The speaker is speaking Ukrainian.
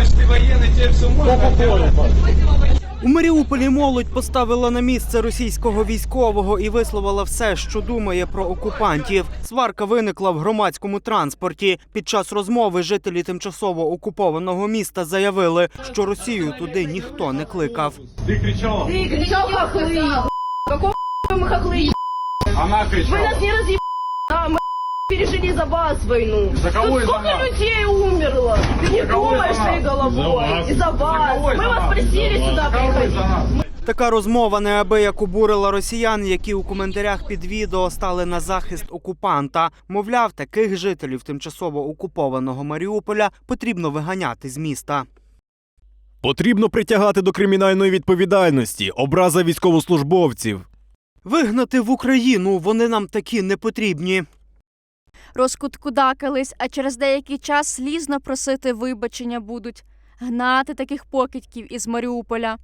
военный, тебе все можно делать. У Маріуполі молодь поставила на місце російського військового і висловила все, що думає про окупантів. Сварка виникла в громадському транспорті. Під час розмови жителі тимчасово окупованого міста заявили, що Росію туди ніхто не кликав. Ты кричала, Ты кричал хохлы, еб***ь. Какого х**я мы хохлы, еб***ь? она Вы кричала. нас не разъеб***, а мы пережили за вас войну. За кого Тут и за сколько нас? людей умерло? Ты не За кого И за головой. И за вас. кого и Мы за вас просили сюда приходить. Така розмова неабияк обурила росіян, які у коментарях під відео стали на захист окупанта. Мовляв, таких жителів тимчасово окупованого Маріуполя потрібно виганяти з міста. Потрібно притягати до кримінальної відповідальності образа військовослужбовців. Вигнати в Україну вони нам такі не потрібні. розкуткудакались, а через деякий час слізно просити вибачення будуть, гнати таких покидьків із Маріуполя.